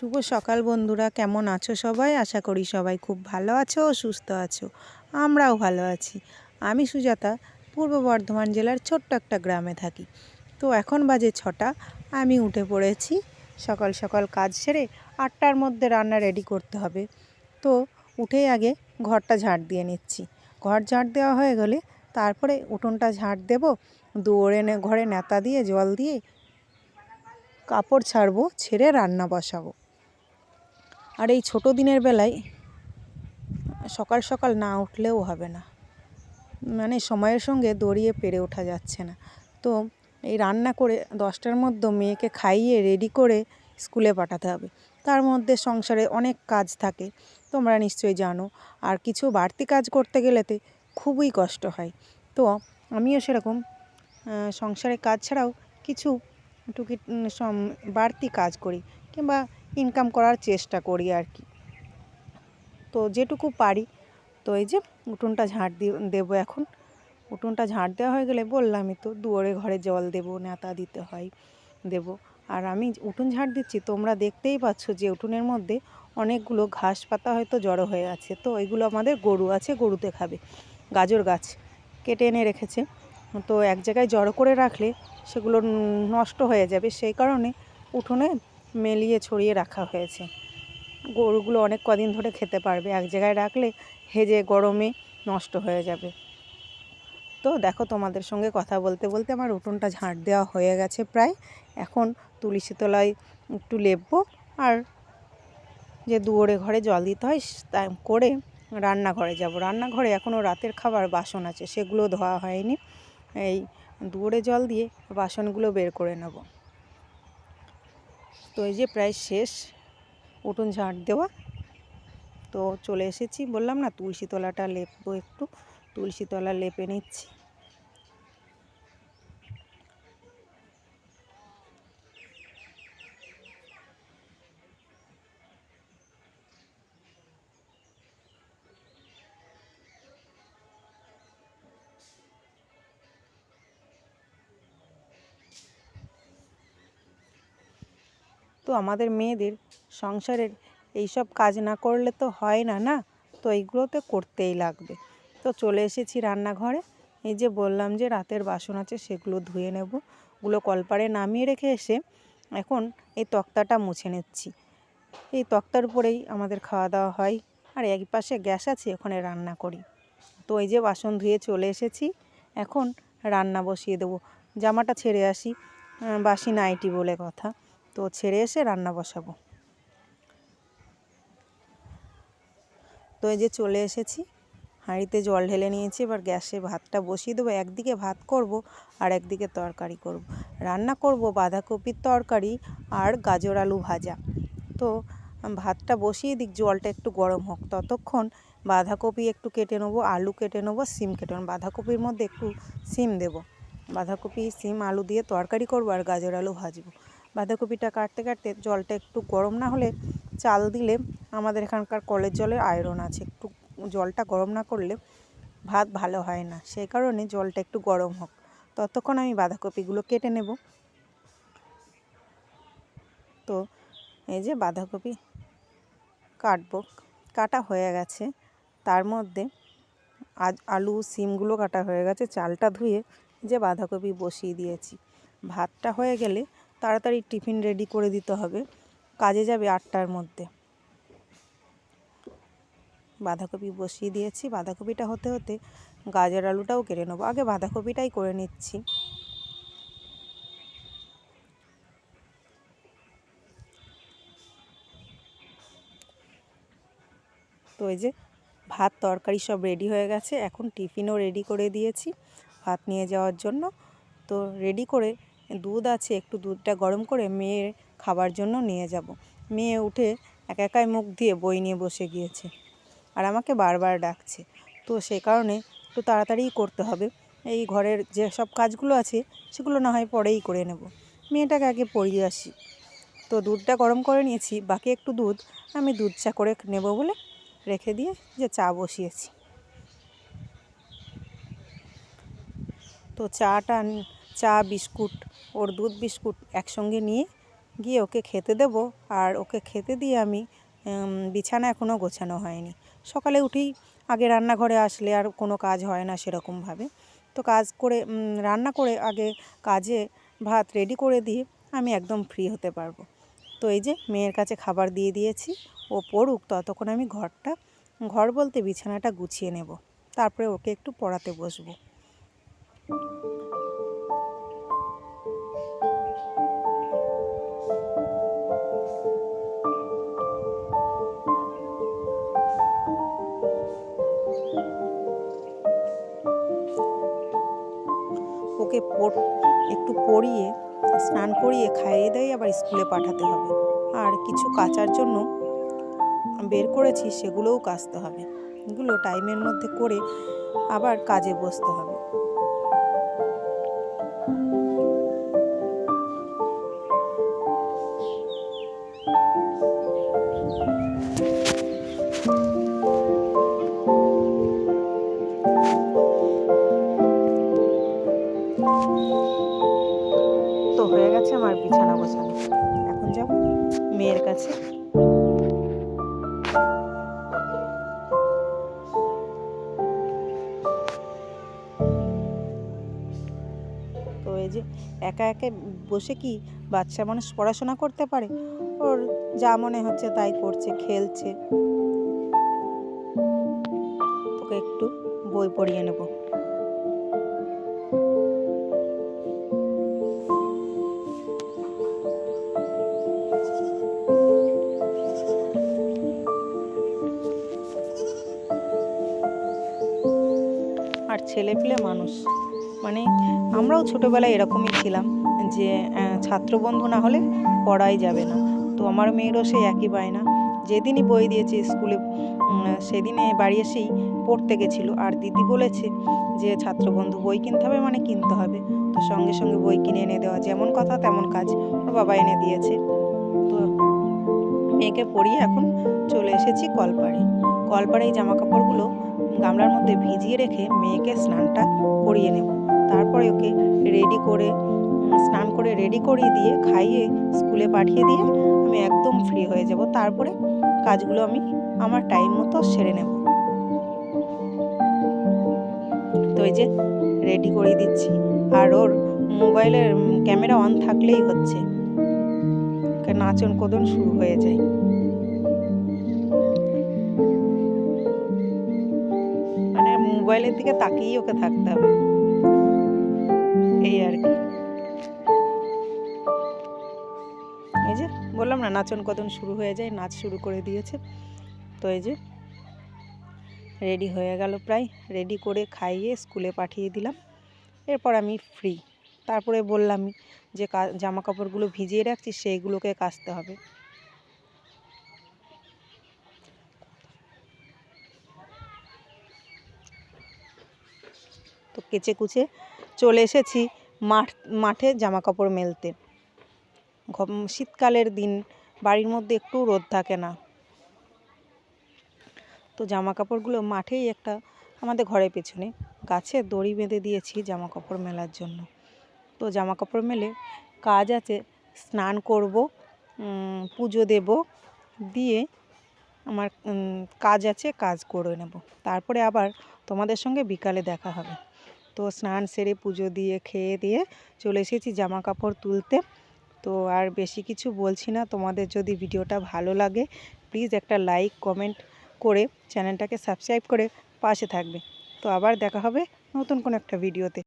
শুভ সকাল বন্ধুরা, কেমন আছো সবাই? আশা করি সবাই খুব ভালো আছো ও সুস্থ আছো। আমরাও ভালো আছি। আমি সুজাতা, পূর্ব বর্ধমান জেলার ছোট্ট একটা গ্রামে থাকি। তো এখন বাজে ছটা, আমি উঠে পড়েছি। সকাল সকাল কাজ সেরে আটটার মধ্যে রান্না রেডি করতে হবে। তো উঠেই আগে ঘরটা ঝাড় দিয়ে নিচ্ছি। ঘর ঝাড় দেওয়া হয়ে গেলে তারপরে উঠোনটা ঝাড় দেবো, দুয়ারে ঘরে নেতা দিয়ে, জল দিয়ে কাপড় ছাড়বো, ছেড়ে রান্না বসাবো। আর এই ছোটো দিনের বেলায় সকাল সকাল না উঠলেও হবে না। মানে সময়ের সঙ্গে দড়িয়ে পেরে ওঠা যাচ্ছে না। তো এই রান্না করে দশটার মধ্যে মেয়েকে খাইয়ে রেডি করে স্কুলে পাঠাতে হবে। তার মধ্যে সংসারে অনেক কাজ থাকে, তোমরা নিশ্চয়ই জানো। আর কিছু বাড়তি কাজ করতে গেলেতে খুবই কষ্ট হয়। তো আমিও সেরকম সংসারে কাজ ছাড়াও কিছু টুকি বাড়তি কাজ করি। কিংবা ইনকাম করার চেষ্টা করি আর কি। তো যেটুকু পারি। তো এই যে উঠোনটা ঝাঁট দিয়ে দেবো এখন। উঠোনটা ঝাঁট দেওয়া হয়ে গেলে বললামই তো দুয়ারে ঘরে জল দেবো, নেতা দিতে হয়, দেব। আর আমি উঠোন ঝাড় দিচ্ছি, তোমরা দেখতেই পাচ্ছ যে উঠোনের মধ্যে অনেকগুলো ঘাস পাতা হয়তো জড়ো হয়ে আছে। তো এগুলো আমাদের গরু আছে, গরুতে খাবে, গাজর গাছ কেটে এনে রেখেছে। তো এক জায়গায় জড়ো করে রাখলে সেগুলো নষ্ট হয়ে যাবে। সেই কারণে উঠোনে মেলিয়ে ছড়িয়ে রাখা হয়েছে। গরুগুলো অনেক কদিন ধরে খেতে পারবে। এক জায়গায় রাখলে হেজে গরমে নষ্ট হয়ে যাবে। তো দেখো তোমাদের সঙ্গে কথা বলতে বলতে আমার উঠোনটা ঝাঁট দেওয়া হয়ে গেছে প্রায়। এখন তুলসী তলায় একটু লেপবো আর যে দুয়ারে ঘরে জল দিতে হয় তা করে রান্নাঘরে যাব। রান্নাঘরে এখনও রাতের খাবার বাসন আছে, সেগুলো ধোয়া হয়নি। এই দুয়ারে জল দিয়ে বাসনগুলো বের করে নেব। তো এই যে প্রায় শেষ উঠুন ঝাঁট দেওয়া, তো চলে এসেছি। বললাম না তুলসী তলাটা লেপবো একটু। তুলসী তলা লেপে নিচ্ছি। তো আমাদের মেয়েদের সংসারের এইসব কাজ না করলে তো হয় না না? তো এইগুলো তো করতেই লাগবে। তো চলে এসেছি রান্নাঘরে। এই যে বললাম যে রাতের বাসন আছে সেগুলো ধুয়ে নেব। ওগুলো কলপাড়ে নামিয়ে রেখে এসে এখন এই তক্তাটা মুছে নিচ্ছি। এই তক্তার উপরেই আমাদের খাওয়া দাওয়া হয়। আর এক পাশে গ্যাস আছে, ওখানে রান্না করি। তো এই যে বাসন ধুয়ে চলে এসেছি। এখন রান্না বসিয়ে দেবো। জামাটা ছেড়ে আসি। বাসি নাইটি বলে কথা। তো ছেড়ে এসে রান্না বসাবো। তো এই যে চলে এসেছি, হাঁড়িতে জল ঢেলে নিয়েছি, এবার গ্যাসে ভাতটা বসিয়ে দেবো। একদিকে ভাত করব আর একদিকে তরকারি করব। রান্না করব বাঁধাকপির তরকারি আর গাজর আলু ভাজা। তো ভাতটা বসিয়ে দিক, জলটা একটু গরম হোক। ততক্ষণ বাঁধাকপি একটু কেটে নেব, আলু কেটে নেব, সিম কেটে নেব। বাঁধাকপির মধ্যে একটু সিম দেবো। বাঁধাকপি, সিম, আলু দিয়ে তরকারি করব আর গাজর আলু ভাজবো। বাঁধাকপিটা কাটতে কাটতে জলটা একটু গরম না হলে চাল দিলে আমাদের এখানকার কলের জলের আয়রন আছে। একটু জলটা গরম না করলে ভাত ভালো হয় না। সেই কারণে জলটা একটু গরম হোক। ততক্ষণ আমি বাঁধাকপিগুলো কেটে নেব। তো এই যে বাঁধাকপি কাটবো। কাটা হয়ে গেছে। তার মধ্যে আজ আলু, সিমগুলো কাটা হয়ে গেছে। চালটা ধুয়ে যে বাঁধাকপি বসিয়ে দিয়েছি। ভাতটা হয়ে গেলে তাড়াতাড়ি টিফিন রেডি করে দিতে হবে। কাজে যাবে আটটার মধ্যে। বাঁধাকপি বসিয়ে দিয়েছি। বাঁধাকপিটা হতে হতে গাজর আলুটাও কেটে নেব। আগে বাঁধাকপিটাই করে নিচ্ছি। তো এই যে ভাত, তরকারি সব রেডি হয়ে গেছে। এখন টিফিনও রেডি করে দিয়েছি ভাত নিয়ে যাওয়ার জন্য। তো রেডি করে দুধ আছে, একটু দুধটা গরম করে মেয়ের খাবার জন্য নিয়ে যাব। মেয়ে উঠে এক একাই মুখ দিয়ে বই নিয়ে বসে গিয়েছে আর আমাকে বারবার ডাকছে। তো সে কারণে একটু তাড়াতাড়িই করতে হবে। এই ঘরের যে সব কাজগুলো আছে, সেগুলো না হয় পরেই করে নেব। মেয়েটাকে আগে পড়িয়ে আসি। তো দুধটা গরম করে নিয়েছি, বাকি একটু দুধ আমি দুধ চা করে নেব বলে রেখে দিয়ে যে চা বসিয়েছি। তো চাটা, চা, বিস্কুট ওর দুধ বিস্কুট একসঙ্গে নিয়ে গিয়ে ওকে খেতে দেব। আর ওকে খেতে দিয়ে আমি বিছানা এখনও গোছানো হয়নি। সকালে উঠেই আগে রান্নাঘরে আসলে আর কোনো কাজ হয় না সেরকমভাবে। তো কাজ করে রান্না করে আগে কাজে ভাত রেডি করে দিয়ে আমি একদম ফ্রি হতে পারব। তো এই যে মেয়ের কাছে খাবার দিয়ে দিয়েছি। ও পড়ুক, ততক্ষণ আমি ঘরটা, ঘর বলতে বিছানাটা গুছিয়ে নেব। তারপরে ওকে একটু পড়াতে বসবো। ওকে একটু পরিয়ে স্নান করিয়ে খাইয়ে দিয়ে আবার স্কুলে পাঠাতে হবে। আর কিছু কাচার জন্য বের করেছি সেগুলোও কাচতে হবে। এগুলো টাইমের মধ্যে করে আবার কাজে বসতে হবে। মেয়ের কাছে। তো এই যে একা একা বসে কি বাচ্চা মানুষ পড়াশোনা করতে পারে? ওর যা মনে হচ্ছে তাই করছে, খেলছে। তোকে একটু বই পড়িয়ে নেব। আর ছেলে পেলে মানুষ। মানে আমরাও ছোটোবেলায় এরকমই ছিলাম যে ছাত্রবন্ধু না হলে পড়াই যাবে না। তো আমার মেয়েরও সেই একই বায়না। যেদিনই বই দিয়েছে স্কুলে সেদিনে বাড়ি এসেই পড়তে গেছিল। আর দিদি বলেছে যে, ছাত্রবন্ধু বই কিনতে হবে মানে কিনতে হবে। তো সঙ্গে সঙ্গে বই কিনে এনে দেওয়া। যেমন কথা তেমন কাজ ওর বাবা এনে দিয়েছে। তো মেয়েকে পড়িয়ে এখন চলে এসেছি কলপাড়ে। কলপাড়ে এই জামা কাপড়গুলো গামলার মধ্যে ভিজিয়ে রেখে মেয়েকে স্নানটা করিয়ে নেব। তারপরে ওকে রেডি করে স্নান করে রেডি করিয়ে দিয়ে খাইয়ে স্কুলে পাঠিয়ে দিয়ে আমি একদম ফ্রি হয়ে যাব। তারপরে কাজগুলো আমি আমার টাইম মতো সেরে নেব। তো এই যে রেডি করে দিচ্ছি। আর ওর মোবাইলের ক্যামেরা অন থাকলেই হচ্ছে। নাচন কদন শুরু হয়ে যায়। মোবাইলের দিকে তাকিয়েই ওকে থাকতে হবে। এই আর কি। এই যে, বললাম না, নাচন কদন শুরু হয়ে যায়, নাচ শুরু করে দিয়েছে। তো এই যে, রেডি হয়ে গেল প্রায়। রেডি করে খাইয়ে স্কুলে পাঠিয়ে দিলাম। এরপর আমি ফ্রি তারপরে বললাম যে জামা কাপড়গুলো ভিজিয়ে রাখছি, সেইগুলোকে কাচতে হবে। কেচে কুচে চলে এসেছি মাঠ, মাঠে জামা কাপড় মেলতে শীতকালের দিন, বাড়ির মধ্যে একটু রোদ থাকে না। তো জামা কাপড়গুলো মাঠেই একটা আমাদের ঘরের পেছনে, গাছে দড়ি বেঁধে দিয়েছি জামা কাপড় মেলার জন্য। তো জামা কাপড় মেলে কাজ আছে, স্নান করব পুজো দেব, দিয়ে আমার কাজ আছে, কাজ করে নেব। তারপরে আবার তোমাদের সঙ্গে বিকালে দেখা হবে। তো স্নান সেরে পুজো দিয়ে খেয়ে দিয়ে চলে এসেছি জামা কাপড় তুলতে। তো আর বেশি কিছু বলছি না, তোমাদের যদি ভিডিওটা ভালো লাগে প্লিজ একটা লাইক কমেন্ট করে চ্যানেলটাকে সাবস্ক্রাইব করে পাশে থাকবে। তো আবার দেখা হবে নতুন কোন একটা ভিডিওতে